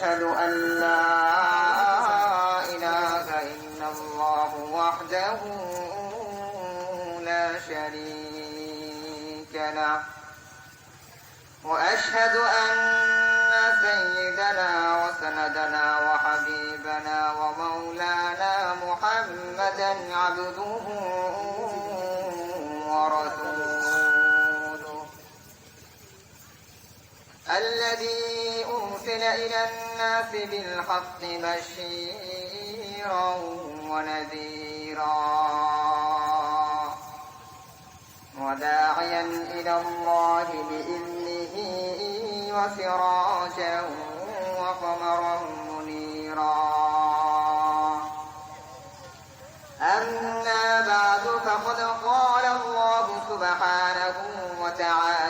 ونشهد أن لا إله إلا الله وحده لا شريك له. وأشهد أن سيدنا وسندنا وحبيبنا ومولانا محمدا عبده ورسوله. الذي أرسل إلى الناس بالحق بشيرا ونذيرا وداعيا إلى الله بإذنه وسراجا وقمرا منيرا. أما بعد فقد قال الله سبحانه وتعالى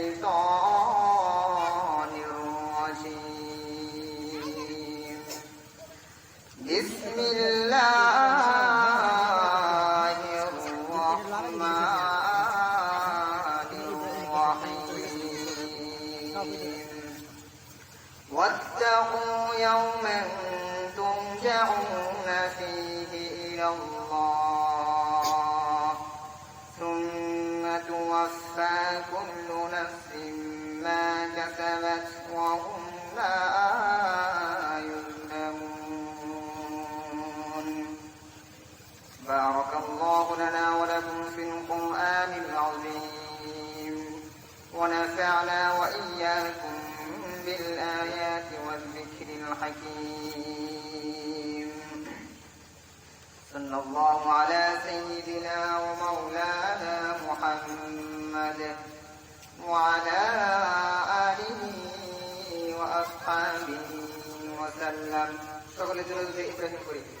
بارك الله لنا ولكم في القرآن العظيم. ونفعنا وإياكم بالآيات والذكر الحكيم. صلى الله على سيدنا ومولانا محمد وعلى آله وأصحابه وسلم. شغل جلد إبراهيم كريم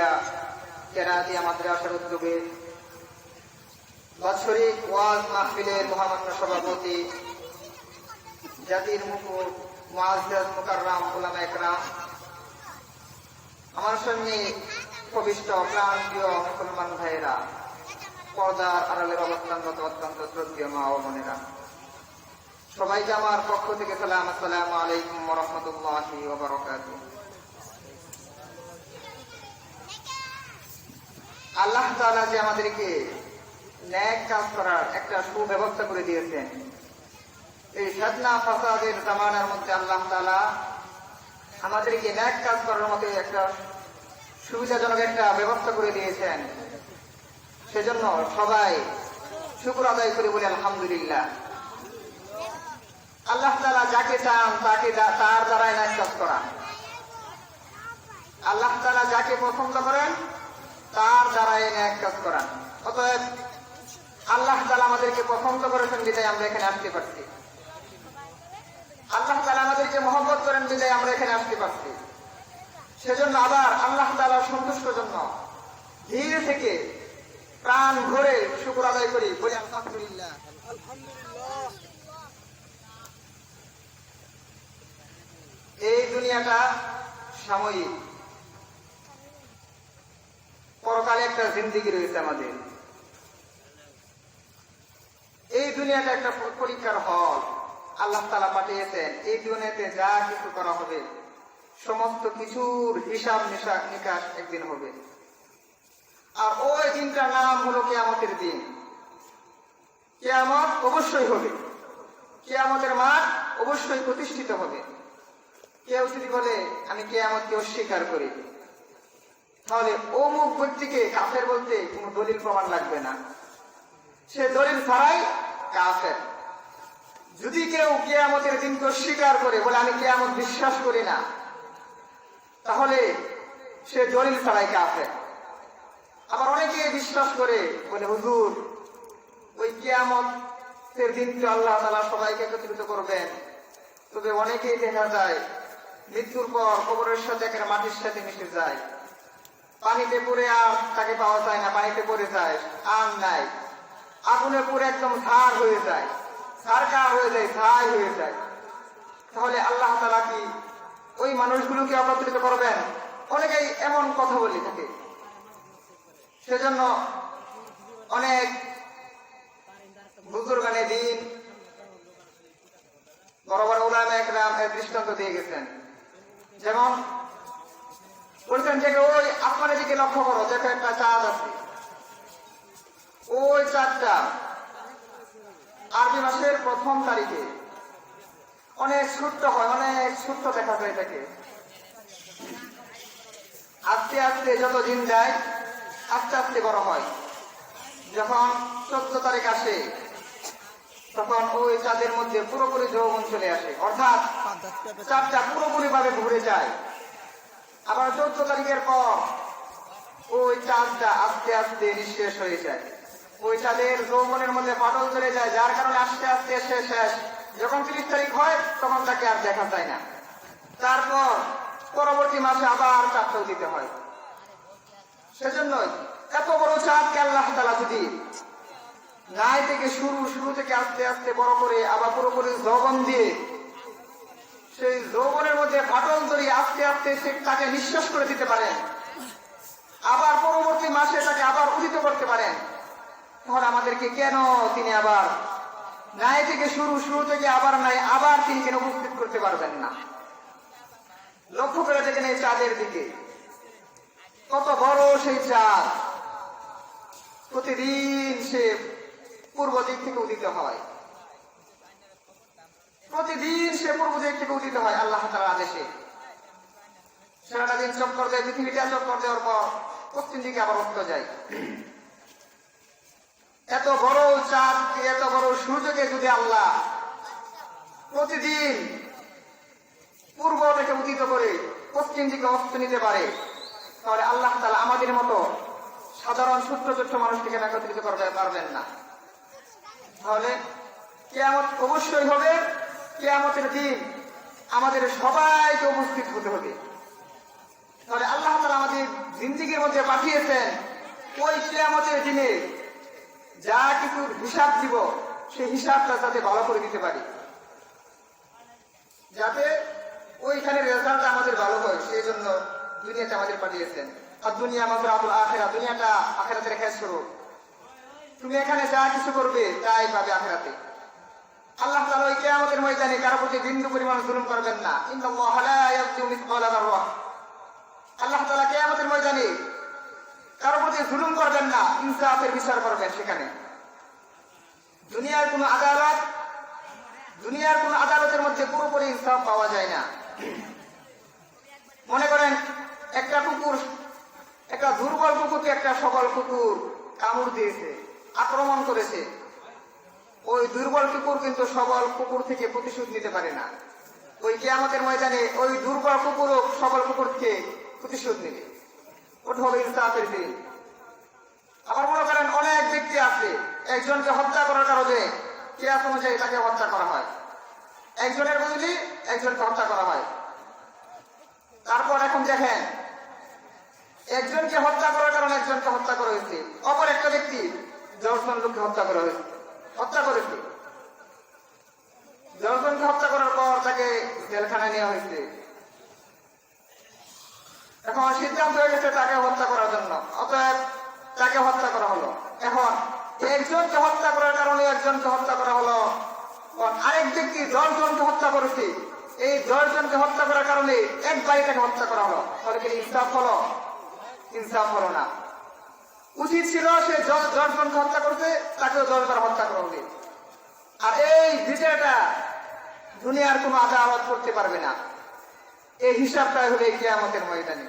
হাফিজিয়া কেরাতিয়া মাদ্রাসার উদ্যোগে বাৎসরিক ওয়াজ মাহফিলের মহামান্য সভাপতি জাতির মুকুট মুআজ্জাজ মুকাররাম উলামা একরাম, আমার সঙ্গে উপবিষ্ট প্রাণ মুসলমান ভাইয়েরা, পর্দার আড়ালের অবস্থানগত অত্যন্ত শ্রদ্ধীয় মা ও বোনেরা। সবাইকে আমার পক্ষ থেকে সালাম, আসসালামু আলাইকুম রহমতুল্লাহি ওবরাকাতুহ আল্লাহ তাআলা যে আমাদেরকে ন্যাক কাজ করার একটা সুব্যবস্থা করে দিয়েছেন। এই সাদনা ফাসাদের জামানার মধ্যে আল্লাহ তালা আমাদেরকে ন্যাক কাজ করার মতো একটা সুবিধাজনক একটা ব্যবস্থা করে দিয়েছেন। সেজন্য সবাই শুকুর আদায় করে বলি আলহামদুলিল্লাহ। আল্লাহ তালা যাকে চান তাকে তার দ্বারাই ন্যাক কাজ করা। আল্লাহ তালা যাকে পছন্দ করেন তার দ্বারাই ন্যাক কাজ করা। অতএব আল্লাহ তালা আমাদেরকে পছন্দ করেছেন বিদায় আমরা এখানে আসতে পারছি। আল্লাহ তালা আমাদেরকে মহব্বত করেন বিদায় আমরা এখানে আসতে পারছি। সেজন্য আবার আল্লাহ তালার সন্তুষ্ট জন্য ধীরে থেকে প্রাণ ভরে শুকুর আদায় করি, বলি আলহামদুলিল্লাহ। এই দুনিয়াটা সাময়িক। পরকালে একটা জিন্দিগি রয়েছে আমাদের। এই দুনিয়াটা একটা পরীক্ষার হল। আল্লাহ তালা পাঠিয়েছেন, এই দুনিয়াতে যা কিছু করা হবে, সমস্ত কিছুর হিসাব নিকাশ একদিন হবে। আর ওই দিনটার নাম হলো কেয়ামতের দিন। কেয়ামত অবশ্যই হবে। কেয়ামতের মাঠ অবশ্যই প্রতিষ্ঠিত হবে। কেউ যদি বলে, আমি কেয়ামতকে অস্বীকার করি। তাহলে অমুক ব্যক্তিকে কাফের বলতে কোনো দলিল প্রমাণ লাগবে না। সে দলিল ছাড়াই কাফের। যদি কেউ কেয়ামতের দিনকে অস্বীকার করে, বলে আমি কেয়ামত বিশ্বাস করি না, তাহলে সে দলিল ছাড়াই কাফের। আবার অনেকে বিশ্বাস করে, বলে, হুজুর, ওই কেয়ামতের দিন তো আল্লাহ তালা সবাইকে একত্রিত করবেন। তবে অনেকেই দেখা যায়, মৃত্যুর পর কবরের সাথে একটা মাটির সাথে মিশে যায়। পানিতে পড়ে আর তাকে পাওয়া যায় না, পানিতে পড়ে যায় আর নাই। আগুনে পুরো একদম ঝাড় হয়ে যায় সারকা হয়ে যায় ছাই হয়ে যায়। তাহলে আল্লাহ তালা কি ওই মানুষগুলোকে একত্রিত করবেন? অনেকেই এমন কথা বলে থাকে। সেজন্য অনেক বুজুর্গানে দিন বড় বড় উলামা একরাম দৃষ্টান্ত দিয়ে গেছেন। যেমন বলছেন যে ওই আপনার দিকে লক্ষ্য করো, দেখো একটা চাঁদ আছে। ওই চাঁদটা আরবি মাসের প্রথম তারিখে। অনেক ছোট্ট হয়, অনেক ছোট্ট দেখা যায় থাকে আস্তে আস্তে যত দিন যায়, আস্তে আস্তে বড় হয়। যখন চোদ্দ তারিখ আসে, তখন ওই চাঁদের মধ্যে পুরোপুরি যৌবন চলে আসে। অর্থাৎ চাঁদটা পুরোপুরি ভাবে ঘুরে যায়। আবার চোদ্দ তারিখের পর ওই চাঁদটা আস্তে আস্তে নিঃশেষ হয়ে যায়। ওই চাঁদের যৌবনের মধ্যে ফাটল চলে যায়, যার কারণে আস্তে আস্তে শেষ শেষ। যখন তিরিশ তারিখ হয়, তখন তাকে আর দেখা যায় না। তারপর পরবর্তী মাসে আবার চাঁদটাও দিতে হয়। সেজন্যই এত বড় চাঁদকে আল্লাহ তালা যদি নাই থেকে শুরু শুরু থেকে আস্তে আস্তে বড় করে, আবার পুরোপুরি যৌবন দিয়ে সেই যৌবনের মধ্যে ফাটল ধরি আস্তে আস্তে সে তাকে নিঃশ্বাস করে দিতে পারেন আবার পরবর্তী মাসে তাকে আবার উদিত করতে পারেন তাহলে আমাদেরকে কেন তিনি আবার নাই থেকে শুরু শুরু থেকে আবার নাই, আবার তিনি কেন উপস্থিত করতে পারবেন না? লক্ষ্য করে দেখেন এই চাঁদের দিকে। কত বড় সেই চাঁদ। প্রতিদিন সে পূর্ব দিক থেকে উদিত হয়। প্রতিদিন সে পূর্ব দিক উদিত হয়, আল্লাহ তালার আদেশে। দিন চক্কর দেয় পৃথিবীটা চক্কর দেওয়ার পর পশ্চিম দিকে আবার অস্ত যায়। এত বড় চাঁদকে এত বড় সূর্যকে যদি আল্লাহ প্রতিদিন পূর্ব থেকে উদিত করে পশ্চিম দিকে অস্ত নিতে পারে, তাহলে আল্লাহ তালা আমাদের মতো সাধারণ ছোট্ট ছোট্ট মানুষটিকে একত্রিত করতে পারবেন না। তাহলে কেমন অবশ্যই হবে কেয়ামতের দিন আমাদের সবাইকে উপস্থিত হতে হবে। তাহলে আল্লাহ তালা আমাদের জিন্দিগির মধ্যে পাঠিয়েছেন ওই কেয়ামতের দিনে যা কিছুর হিসাব দিব, সেই হিসাবটা যাতে ভালো করে দিতে পারি। যাতে ওইখানে রেজাল্ট আমাদের ভালো হয়, সেই জন্য দুনিয়াতে আমাদের পাঠিয়েছেন। আর দুনিয়া আমাদের আবুল আখেরা, দুনিয়াটা আখেরাতে রেখে শুরু তুমি এখানে যা কিছু করবে, তাই পাবে আখেরাতে। আল্লাহ তাআলা ওই কিয়ামতের ময়দানে কারও প্রতি বিন্দু পরিমাণ জুলুম করবেন না। ইন্নাল্লাহ লা মিসকালা আল্লাহ তাআলা কিয়ামতের ময়দানে কারও প্রতি জুলুম করবেন না, ইনসাফের বিচার করবেন সেখানে। দুনিয়ার কোনো আদালত, দুনিয়ার কোন আদালতের মধ্যে পুরোপুরি ইনসাফ পাওয়া যায় না। মনে করেন, একটা কুকুর, একটা দুর্বল কুকুরকে একটা সবল কুকুর কামড় দিয়েছে, আক্রমণ করেছে। ওই দুর্বল কুকুর কিন্তু সবল কুকুর থেকে প্রতিশোধ নিতে পারে না। ওই কেয়ামতের ময়দানে ওই দুর্বল কুকুরও সবল কুকুর থেকে প্রতিশোধ নেবে। ওটা হবে ইনসাফের দিন আবার মনে করেন অনেক ব্যক্তি আছে, একজনকে হত্যা করার কারণে কেয়াস অনুযায়ী তাকে হত্যা করা হয়। একজনের বদলি, একজনকে হত্যা করা হয়। তারপর এখন দেখেন, একজনকে হত্যা করার কারণে একজনকে হত্যা করা হয়েছে। অপর একটা ব্যক্তি দশজন লোককে হত্যা করা হয়েছে। হত্যা করেছে দশজনকে হত্যা করার পর তাকে জেলখানায় নেওয়া হয়েছে। এখন সিদ্ধান্ত হয়ে গেছে তাকে হত্যা করার জন্য। অতএব তাকে হত্যা করা হলো। এখন একজনকে হত্যা করার কারণে একজনকে হত্যা করা হলো। আর আরেক ব্যক্তি দশ জনকে হত্যা করেছে। এই দশ জনকে হত্যা করার কারণে একবারই তাকে হত্যা করা হলো। তাহলে কি ইনসাফ হলো? ইনসাফ হলো না। উচিত ছিল সে জনকে হত্যা করতে, তাকেও বার হত্যা করা উচিত আর এই বিচারটা দুনিয়ার কোনো আদালত করতে পারবে না। এই হিসাবটাই হবে এই কেয়ামতের ময়দানে।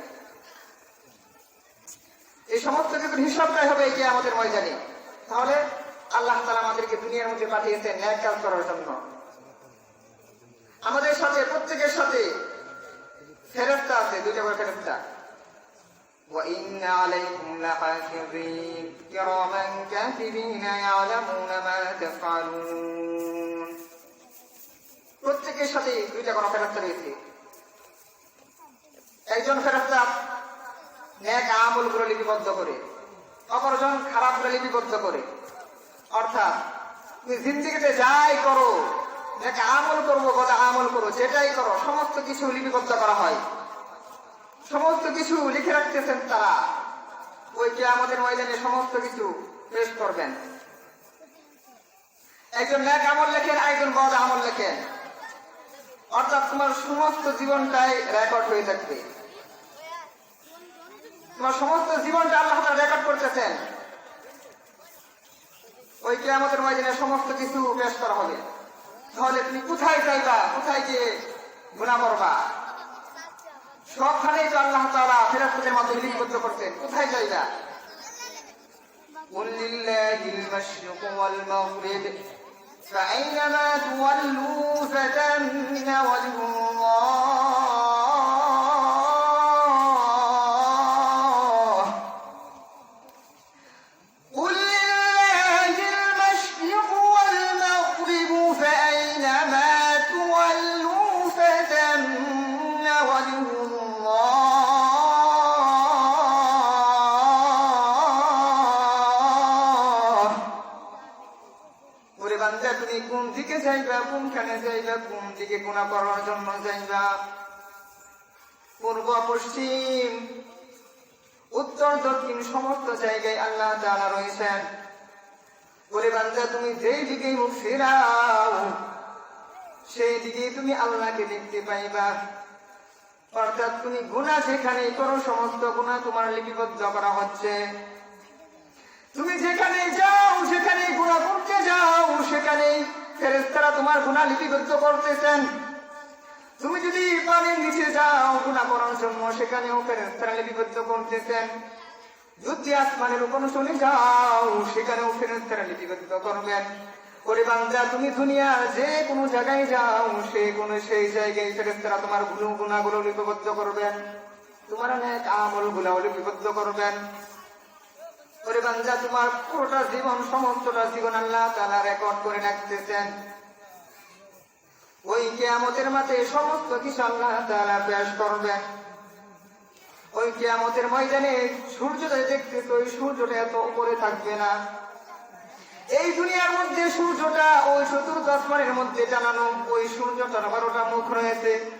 এই সমস্ত কিছুর হিসাবটাই হবে এই কেয়ামতের ময়দানে। তাহলে আল্লাহ তালা আমাদেরকে দুনিয়ার মধ্যে পাঠিয়েছেন ন্যায় কাজ করার জন্য। আমাদের সাথে, প্রত্যেকের সাথে ফেরস্তা আছে, দুইটা করে ফেরস্তা وإن عليكم لحافظين كراما كاتبين يعلمون ما تفعلون প্রত্যেকের সাথে দুইটা করে ফেরস্তা রয়েছে একজন ফেরস্তা ন্যাক আমলগুলো লিপিবদ্ধ করে অপরজন খারাপগুলো লিপিবদ্ধ করে অর্থাৎ তুমি জিন্দিগিতে যাই করো ন্যাক আমল করবো কথা আমল করো যেটাই করো সমস্ত কিছু লিপিবদ্ধ করা হয় সমস্ত কিছু লিখে রাখতেছেন তারা। ওই যে আমাদের ময়দানে সমস্ত কিছু পেশ করবেন। একজন ন্যাক আমল লেখেন একজন বদ আমল লেখেন। অর্থাৎ তোমার সমস্ত জীবনটাই রেকর্ড হয়ে থাকবে। তোমার সমস্ত জীবনটা আল্লাহ রেকর্ড করতেছেন। ওই কে আমাদের ময়দানে সমস্ত কিছু পেশ করা হবে। তাহলে তুমি কোথায় যাইবা? কোথায় গিয়ে গুণা করবা? সবখানেই তো আল্লাহ তাআলা ফেরাস্তাদের মাধ্যমে লিপিবদ্ধ করতেন কোথায় যাইবা قل لله المشرق والمغرب فأينما تولوا فتم وجه الله যাইবা কোন দিকে গুণা করার জন্য যাইবা পূর্ব, পশ্চিম, উত্তর, দক্ষিণ সমস্ত জায়গায় আল্লাহ তাআলা রয়েছেন। ওরে বান্দা, তুমি যেই দিকে মুখ ফেরাও, সেই দিকে তুমি আল্লাহকে দেখতে পাইবা। অর্থাৎ তুমি গুণা যেখানে করো, সমস্ত গুণা তোমার লিপিবদ্ধ করা হচ্ছে। তুমি যেখানে যাও সেখানে গুণা করতে যাও, সেখানেই ফেরেস্তারা তোমার গুণা লিপিবদ্ধ করতেছেন। তুমি যদি পানির নিচে যাও গুণা করার জন্য সেখানেও ফেরেস্তারা লিপিবদ্ধ করতেছেন। যদি আসমানের উপর চলে যাও, সেখানেও ফেরেস্তারা লিপিবদ্ধ করবেন। ওরে বান্দা, তুমি দুনিয়ার যে কোনো জায়গায় যাও, সে কোনো সেই জায়গায় ফেরেস্তারা তোমার গুণ গুণাগুলো লিপিবদ্ধ করবেন। তোমার অনেক আমল গুলাও লিপিবদ্ধ করবেন। ওই সূর্যটা এত উপরে থাকবে না। এই দুনিয়ার মধ্যে সূর্যটা ওই চতুর্থ মধ্যে জানানো, ওই সূর্যটার বারোটা মুখ রয়েছে।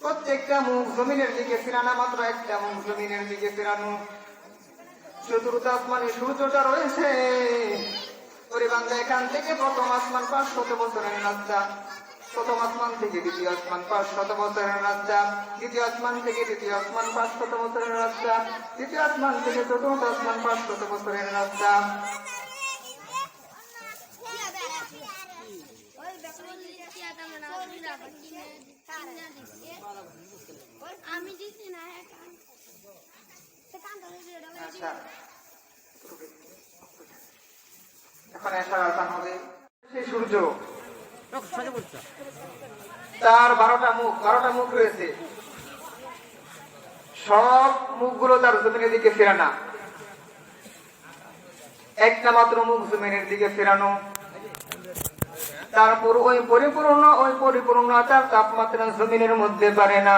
প্রত্যেকটা মুখ জমিনের দিকে ফেরানো, মাত্র একটা মুখ জমিনের দিকে ফেরানো। চতুর্থ আসমানে সূর্যটা রয়েছে। ওরে বান্দা, এখান থেকে প্রথম আসমান পাঁচ শত বছরের রাস্তা। প্রথম আসমান থেকে দ্বিতীয় আসমান পাঁচ শত বছরের রাস্তা। দ্বিতীয় আসমান থেকে তৃতীয় আসমান পাঁচ শত বছরের রাস্তা। তৃতীয় আসমান থেকে চতুর্থ আসমান পাঁচ শত বছরের রাস্তা। আমি দিচ্ছি না এখন এসার হবে। সেই সূর্য। তার বারোটা মুখ বারোটা মুখ রয়েছে। সব মুখগুলো তার জমিনের দিকে ফেরানা। একটা মাত্র মুখ জমিনের দিকে ফেরানো। তারপর ওই পরিপূর্ণ ওই পরিপূর্ণতার তাপমাত্রা জমিনের মধ্যে পারে না।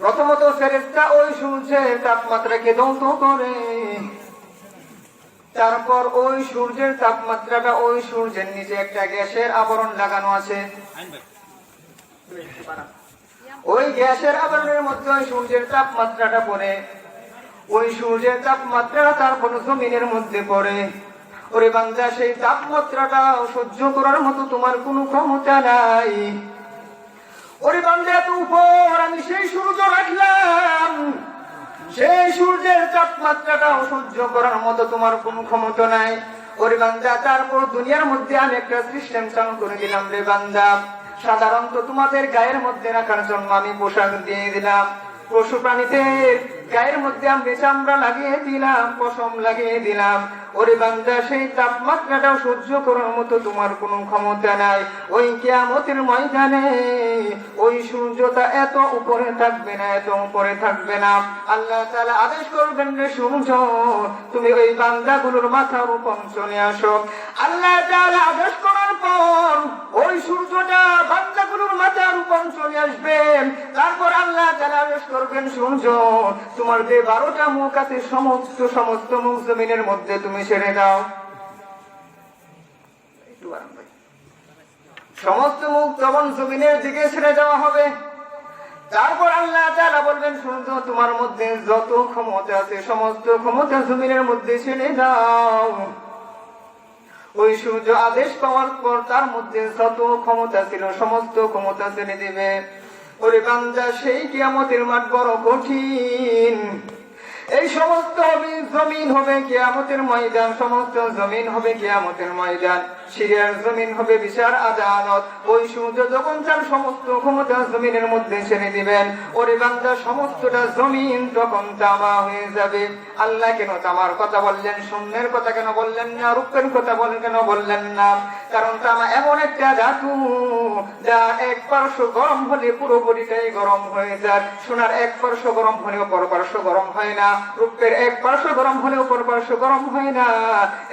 প্রথমত ফেরেস্তা ওই সূর্যের তাপমাত্রাকে ধ্বংস করে। তারপর ওই সূর্যের তাপমাত্রাটা ওই সূর্যের নিচে একটা গ্যাসের আবরণ লাগানো আছে। ওই গ্যাসের আবরণের মধ্যে ওই সূর্যের তাপমাত্রাটা পড়ে। ওই সূর্যের তাপমাত্রা তারপর জমিনের মধ্যে পড়ে। ওরে বান্দা, সেই তাপমাত্রাটা সহ্য করার মতো তোমার কোনো ক্ষমতা নাই। ওরে বান্দার উপর, আমি সেই সূর্য রাখলাম। সেই সূর্যের তাপমাত্রাটা অসহ্য করার মতো তোমার কোনো ক্ষমতা নাই। ওরে বান্দা, তারপর দুনিয়ার মধ্যে আমি একটা সিস্টেম চালু করে দিলাম রে বান্দা। সাধারণত তোমাদের গায়ের মধ্যে রাখার জন্য আমি পোশাক দিয়ে দিলাম। পশু প্রাণীদের গায়ের মধ্যে আমি চামড়া লাগিয়ে দিলাম, পশম লাগিয়ে দিলাম। ওরে বান্দা, সেই তাপমাত্রাটাও সহ্য করার মতো তোমার কোনো ক্ষমতা নাই। ওই কেয়ামতের ময়দানে ওই সূর্যটা এত উপরে থাকবে না, এত উপরে থাকবে না। আল্লাহ তাআলা আদেশ করবেন রে সূর্য তুমি ওই বান্দাগুলোর মাথার উপর চলে আসো। আল্লাহ তাআলা আদেশ ওই সূর্যটা বান্দাগুলোর মাথার উপর চলে আসবে। তারপর আল্লাহ আদেশ করবেন সূর্য তোমার যে বারোটা মুখ আছে, সমস্ত সমস্ত মুখ জমিনের মধ্যে তুমি ছেড়ে দাও। সমস্ত মুখ তখন জমিনের দিকে ছেড়ে দেওয়া হবে। তারপর আল্লাহ তারা বলবেন সূর্য তোমার মধ্যে যত ক্ষমতা আছে, সমস্ত ক্ষমতা জমিনের মধ্যে ছেড়ে দাও। ওই সূর্য আদেশ পাওয়ার পর তার মধ্যে যত ক্ষমতা ছিল, সমস্ত ক্ষমতা ছেড়ে দিবে। ওরে বান্দা, সেই কিয়ামতের মাঠ বড় কঠিন। এই সমস্ত হবে জমিন হবে কিয়ামতের ময়দান, সমস্ত জমিন হবে কিয়ামতের ময়দান। সিরিয়ার জমিন হবে বিচার আদালত। ওই সূর্য যখন তার সমস্ত ক্ষমতা জমিনের মধ্যে ছেড়ে দিবেন, ওরে বান্দা, সমস্তটা জমিন তখন তামা হয়ে যাবে। আল্লাহ কেন তামার কথা বললেন, শূন্যের কথা কেন বললেন না, রূপের কথা বলেন কেন বললেন না? কারণ তামা এমন একটা ধাতু, যা এক পার্শ্ব গরম হলে পুরোপুরিটাই গরম হয়ে যায়। সোনার এক পার্শ্ব গরম হলেও পর পার্শ্ব গরম হয় না, রূপের এক পার্শ্ব গরম হলেও পর পার্শ্ব গরম হয় না।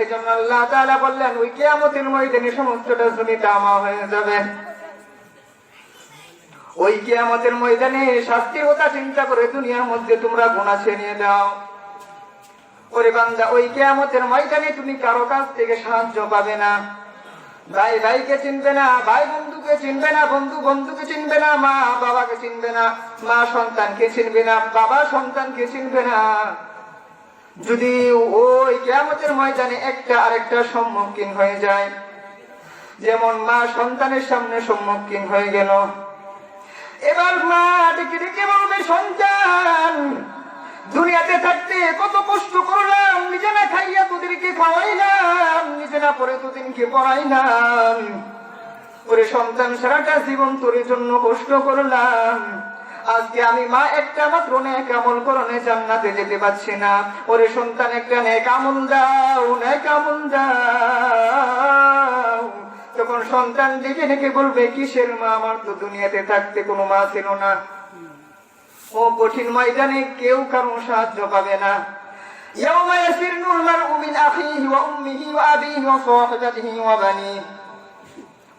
এই জন্য আল্লাহ তাআলা বললেন, ওই কেয়ামতের ময়দানে সমস্তটা হয়ে যাবে। ওই ময়দানে শাস্তির কথা চিন্তা করে দুনিয়ার মধ্যে তোমরা গুণা ছেড়িয়ে দাও ওরে ওই কিয়ামতের ময়দানে তুমি কারও কাছ থেকে সাহায্য পাবে না। ভাই চিনবে না, ভাই চিনবে না, বন্ধু চিনবে না, মা বাবাকে চিনবে না, মা সন্তানকে চিনবে না, বাবা সন্তানকে চিনবে না। যদি ওই কেয়ামতের ময়দানে একটা আরেকটা সম্মুখীন হয়ে যায়, যেমন মা সন্তানের সামনে সম্মুখীন হয়ে গেল। এবার মা ডেকে ডেকে বলবে, সন্তান, দুনিয়াতে থাকতে কত কষ্ট করলাম, নিজে না খাইয়া তোদেরকে খাওয়াইলাম, নিজে না পরে তোদেরকে পড়াইলাম। ওরে সন্তান, সারাটা জীবন তোর জন্য কষ্ট করলাম। আজকে আমি মা একটা মাত্র নেক আমল করণে জান্নাতে যেতে পারছি না ওরে সন্তান একটা নেক আমল দাও নেক আমল দাও তখন সন্তান ডেকে ডেকে বলবে কিসের মা আমার তো দুনিয়াতে থাকতে কোনো মা ছিল না ও কঠিন ময়দানে কেউ কারো সাহায্য পাবে না يوم يفر المرء من أخيه وأمه وأبيه وصاحبته وبنيه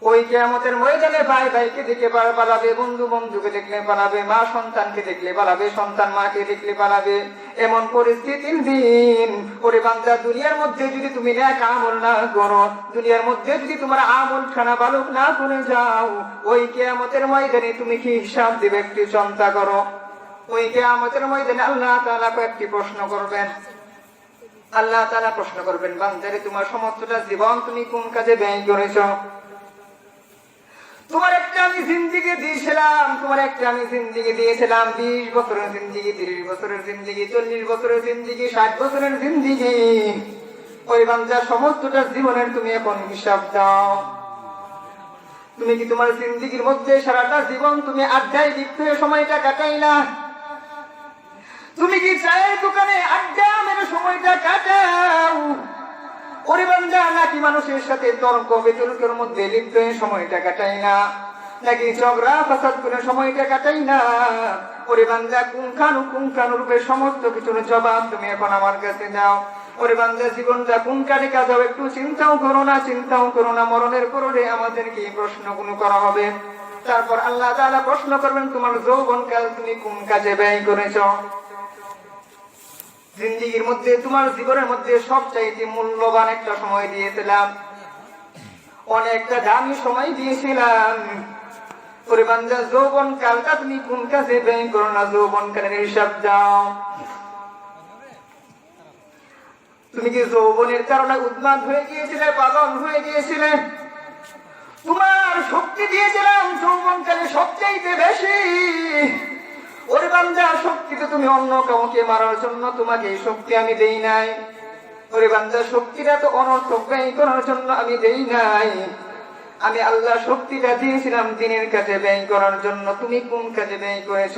ওই কেয়ামতের ময়দানে ভাই ভাইকে দেখে পা- পালাবে, বন্ধু বন্ধুকে দেখলে পালাবে, মা সন্তানকে দেখলে পালাবে, সন্তান মাকে দেখলে পালাবে। এমন পরিস্থিতির দিন। ওরে বান্দা, দুনিয়ার মধ্যে যদি তুমি ন্যাক আমল না করো, দুনিয়ার মধ্যে যদি তোমার আমল খানা বালক না করে যাও, ওই কেয়ামতের ময়দানে তুমি কি হিসাব দিবে একটি চিন্তা করো। ওই কেয়ামতের ময়দানে আল্লাহ তাআলা কয়েকটি প্রশ্ন করবেন। আল্লাহ তাআলা প্রশ্ন করবেন, বান্দারে, তোমার সমস্তটা জীবন তুমি কোন কাজে ব্যয় করেছ? তোমার একটা আমি জিন্দিগি দিয়েছিলাম, তোমার একটা আমি জিন্দিগি দিয়েছিলাম, বিশ বছরের জিন্দিগি, তিরিশ বছরের জিন্দিগি, চল্লিশ বছরের জিন্দিগি, ষাট বছরের জিন্দিগি। ওই বান্দার সমস্তটা জীবনের তুমি এখন হিসাব দাও। তুমি কি তোমার জিন্দিগির মধ্যে সারাটা জীবন তুমি আড্ডায় লিপ্ত হয়ে সময়টা কাটাই না? তুমি কি চায়ের দোকানে আড্ডা মেরে সময়টা কাটাও? ওরে বান্দা নাকি মানুষের সাথে তর্ক, বিতর্কের মধ্যে লিপ্ত সময়টা কাটাই না। নাকি ঝগড়া, ফাসাদ করে সময়টা কাটাই না। ওরে কুঙ্খানু কুঙ্খানু রূপে সমস্ত কিছুর জবাব তুমি এখন আমার কাছে দাও। ওরে বান্দা জীবনটা কাজে হবে, একটু চিন্তাও করো না, চিন্তাও করো না, মরণের পরে আমাদের কি প্রশ্নগুলো করা হবে। তারপর আল্লাহ প্রশ্ন করবেন, তোমার যৌবন কাল তুমি কোন কাজে ব্যয় করেছ? জিন্দিগির মধ্যে, তোমার জীবনের মধ্যে সবচাইতে মূল্যবান একটা সময় দিয়েছিলাম। অনেকটা দামি সময় দিয়েছিলাম। কালটা তুমি কি যৌবনের কারণে হয়ে গিয়েছিলে তোমার শক্তি দিয়েছিলাম সবচাইতে বেশি। ওরে বান্দা শক্তিতে তুমি অন্য কাউকে মারার জন্য তোমাকে এই শক্তি আমি দেই নাই। ওরে বান্দা শক্তিটা তো অনর্থক, ব্যয় করার জন্য আমি দেই নাই। আমি আল্লাহ শক্তিটা দিয়েছিলাম দিনের কাজে ব্যয় করার জন্য। তুমি কোন কাজে ব্যয় করেছ?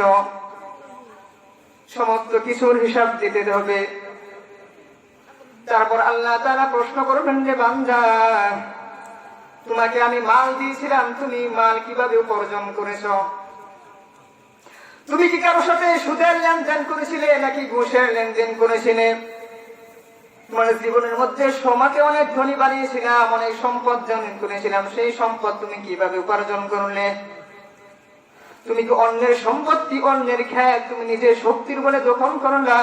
সমস্ত কিছুর হিসাব দিতে হবে। তারপর আল্লাহ তারা প্রশ্ন করবেন যে, বান্দা, তোমাকে আমি মাল দিয়েছিলাম, তুমি মাল কীভাবে উপার্জন করেছ? তুমি কি কারোর সাথে সুদের লেনদেন করেছিলে নাকি ঘুষের লেনদেন করেছিলে? তোমার জীবনের মধ্যে সমাজে অনেক ধনী বানিয়েছিলাম, অনেক সম্পদ জনন করেছিলাম। সেই সম্পদ তুমি কীভাবে উপার্জন করলে? তুমি কি অন্যের সম্পত্তি, অন্যের খ্যাত? তুমি নিজের শক্তির বলে দখল করলা?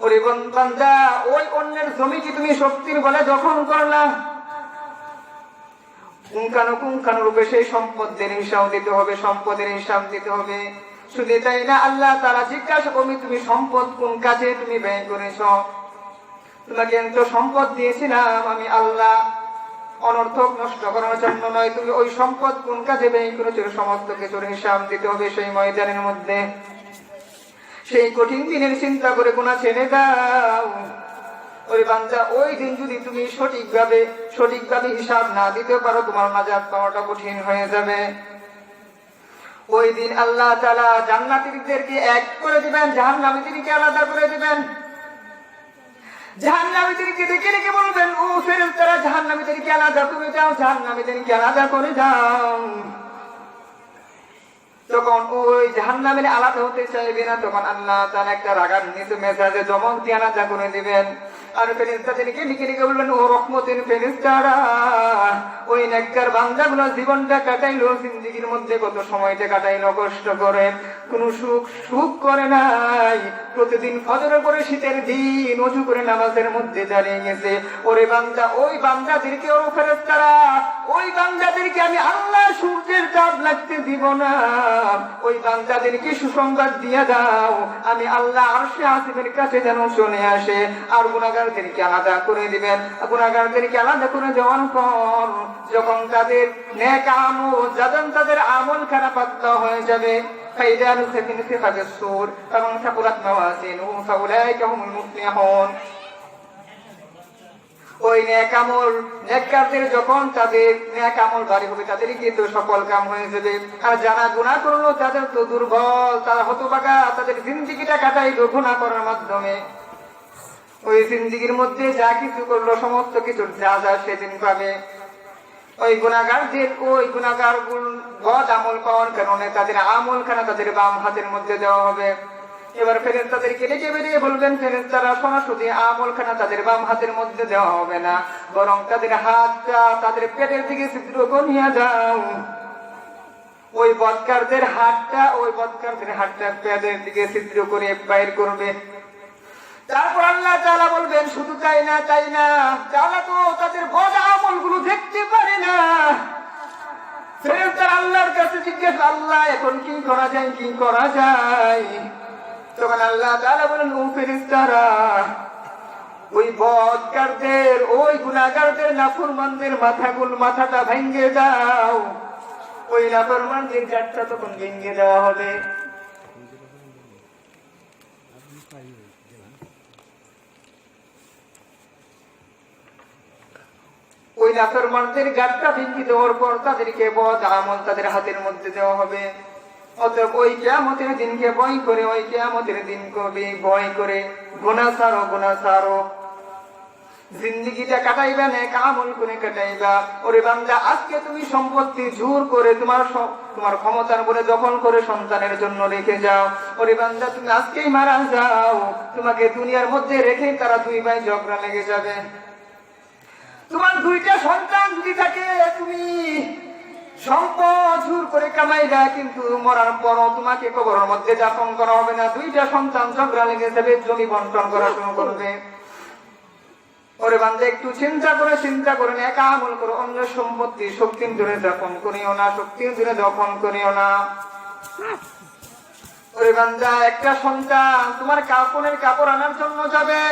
ওরে বন- বান্দা ওই অন্যের জমি কি তুমি শক্তির বলে দখল করলা? কুঙ্কানো কুঙ্কানো রূপে সেই সম্পদের হিসাব দিতে হবে, সম্পদের হিসাব দিতে হবে। শুধু তাই না, আল্লাহ তারা জিজ্ঞাসা করবে, তুমি সম্পদ কোন কাজে তুমি ব্যয় করেছ? তোমাকে এত সম্পদ দিয়েছিলাম, আমি আল্লাহ অনর্থক নষ্ট করার জন্য নয়, তুমি ওই সম্পদ কোন কাজে ব্যয় করেছ? সমস্ত কিছুর হিসাব দিতে হবে সেই ময়দানের মধ্যে। সেই কঠিন দিনের চিন্তা করে কোনা ছেড়ে দাও। ওই বান্দা ওই দিন যদি তুমি সঠিকভাবে সঠিকভাবে হিসাব না দিতে পারো, তোমার নাজাত পাওয়াটা কঠিন হয়ে যাবে। ওই দিন আল্লাহ তালা জান্নাতিদেরকে এক করে দিবেন, জাহান্নামীদেরকে আলাদা করে দিবেন। বলবেন, ও তারা আলাদা যাও আলাদা করে যাও ওই আলাদা হতে চাইবে না, তখন আল্লাহ একটা রাগান্বিত মেজাজে জমক দিয়ে আলাদা করে দিবেন। আর ফেরিস্তাদেরকে লিখে লিখে বলবেন, ও রহমতের ফেরিস্তারা ওই নেককার বান্দাগুলো জীবনটা কাটাইলো, জিন্দিগির মধ্যে কত সময়টা কাটাইলো, কষ্ট করে। কোনো সুখ সুখ করে নাই। প্রতিদিন ফজরের পরে শীতের দিন, অজু করে নামাজের মধ্যে দাঁড়িয়ে গেছে। ওরে বান্দা, ওই বান্দাদেরকে, ও ফেরেস্তারা ওই বান্দাদেরকে আমি আল্লাহ সূর্যের তাপ লাগতে দিব না। ওই বান্দাদেরকে সুসংবাদ দিয়ে দাও। আমি আল্লাহ আরশে আসিমের কাছে যেন চলে আসে। আর গুণাগারদেরকে আলাদা করে দিবেন গুণাগারদেরকে আলাদা করে দেওয়ার পর যখন তাদের নেক আমল যখন তাদের আমল খারাপ পাতলা হয়ে যাবে فإذا نفخ في نفخ في الصور فمن ثقلت موازينه فأولئك هم المفلحون ওই ন্যাক আমল নেককারদের যখন তাদের ন্যাক আমল বাড়ি হবে তাদের কিন্তু সকল কাম হয়ে যাবে আর জানা গুণা করলো তাদের তো দুর্বল তারা হতবাগা তাদের জিন্দিগিটা কাটাই গুণা করার মাধ্যমে ওই জিন্দিগির মধ্যে যা কিছু করল, সমস্ত কিছু যা যা সেদিন পাবে। ওই গুণাগারদের, ওই গুণাগার গুণ বদ আমল পাওয়ার কারণে তাদের আমল খানা তাদের বাম হাতের মধ্যে দেওয়া হবে? এবার ফেরেন তাদেরকে ডেকে বেরিয়ে বলবেন ফেরেন তারা সরাসরি আমল খানা তাদের বাম হাতের মধ্যে দেওয়া হবে না? বরং তাদের হাতটা তাদের পেটের দিকে ছিদ্র করিয়া যাও ওই বৎকারদের হাতটা, ওই বৎকারদের হাতটা পেটের দিকে ছিদ্র করে বাইর করবে। তারপর আল্লাহ তাআলা বলবেন, শুধু তাই না তাই না তাআলা তো তাদের বদ আমলগুলো দেখতে পারে না। ফেরেশতারা আল্লাহর কাছে জিজ্ঞেস আল্লাহ, এখন কি করা যায়, কি করা যায়? তখন আল্লাহ তাআলা বলেন ও ফেরেশতারা, ওই বদকারদের, ওই গুনাহগারদের, নাফরমানদের মাথাগুল, মাথাটা ভেঙে দাও। ওই নাফরমানদের জাতটা তখন ভেঙে দেওয়া হবে। ওই নাফরমানদের গাটটা ভেঙে দেওয়ার পর তাদেরকে বদ আমল তাদের হাতের মধ্যে দেওয়া হবে। অতএব ওই কেয়ামতের দিনকে ভয় করে, ওই কেয়ামতের দিন কবি ভয় করে। গোনা সারো গোনা সারো। জিন্দিগিটা কাটাইবা না কামল করে কাটাইবা। ওরে বান্দা, আজকে তুমি সম্পত্তি জোর করে তোমার তোমার ক্ষমতার বলে দখল করে সন্তানের জন্য রেখে যাও। ওরে বান্দা, তুমি আজকেই মারা যাও। তোমাকে দুনিয়ার মধ্যে রেখে তারা দুই ভাই ঝগড়া লেগে যাবে। তোমার দুইটা সন্তান যদি থাকে, তুমি সম্পদ জোর করে কামাইরা কিন্তু মরার পরও তোমাকে কবরের মধ্যে যাপন করা হবে না। দুইটা সন্তান ঝগড়া লেগে যাবে, জমি বন্টন করা শুরু করবে। ওরে বান্ধে একটু চিন্তা করে চিন্তা করে এক আমল করো, অন্য সম্পত্তি শক্তির দূরে দখল করিও না, শক্তির দূরে দখল করিও না। ওরে বান্দা, একটা সন্তান তোমার কাপড়ের কাপড় আনার জন্য যাবে।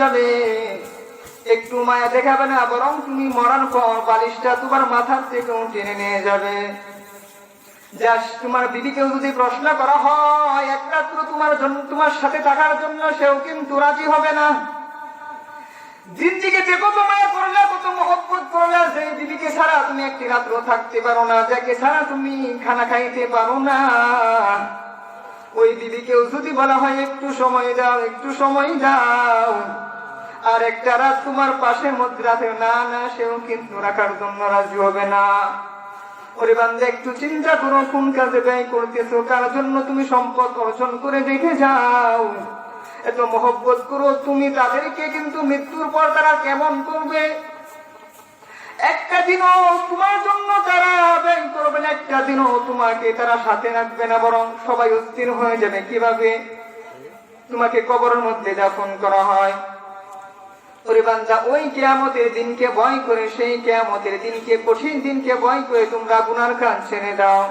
যাবে। একটু মায়া দেখাবে না, বরং তুমি মরার পর বালিশটা তোমার মাথার থেকে টেনে নিয়ে যাবে। যা তোমার বিবিকেও যদি প্রশ্ন করা হয়, এক রাত্র তোমার জন্য তোমার সাথে থাকার জন্য সেও কিন্তু রাজি হবে না। জিন্দিগিতে কত মায়া করলে, কত মহব্বত করলে সেই দিদিকে ছাড়া তুমি একটি রাত্র থাকতে পারো না, যাকে ছাড়া তুমি খানা খাইতে পারো না। ওই দিদিকেও যদি বলা হয়, একটু সময় দাও, একটু সময় দাও। আর একটা রাত তোমার পাশে মধ্যে রাতে না না, সেও কিন্তু রাখার জন্য রাজি হবে না। একটু চিন্তা করো, কোন কাজে ব্যয় করতেছো? কার জন্য তুমি সম্পদ অর্জন করে দেখে যাও? এত মহব্বত করো তুমি, তাদেরকে কিন্তু মৃত্যুর পর তারা কেমন করবে? দিনও তোমার জন্য তারা ব্যয় করবে না, একটা তোমাকে তারা সাথে রাখবে না, বরং সবাই অস্থির হয়ে যাবে। কীভাবে? তোমাকে কবরের মধ্যে দাফন করা হয়। সেই কেয়ামতের দিনকে, কঠিন দিনকে ভয় করে তোমরা গুনার কাজ ছেড়ে দাও।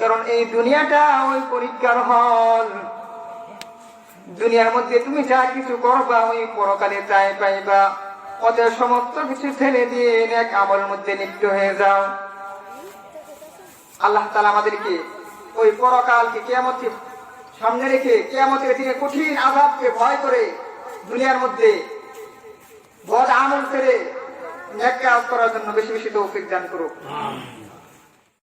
কারণ এই দুনিয়াটা ওই পরীক্ষার হল। দুনিয়ার মধ্যে তুমি যা কিছু করবা, ওই পরকালে তাই পাইবা। ওদের সমস্ত কিছু ছেড়ে দিয়ে এক আমলের মধ্যে লিপ্ত হয়ে যাও। আল্লাহ তালা আমাদেরকে ওই পরকালকে কেয়ামতকে সামনে রেখে, কেয়ামতের দিনে কঠিন আঘাতকে ভয় করে দুনিয়ার মধ্যে বদ আমল ফেরে এক কাজ করার জন্য বেশি বেশি তৌফিক দান করুক।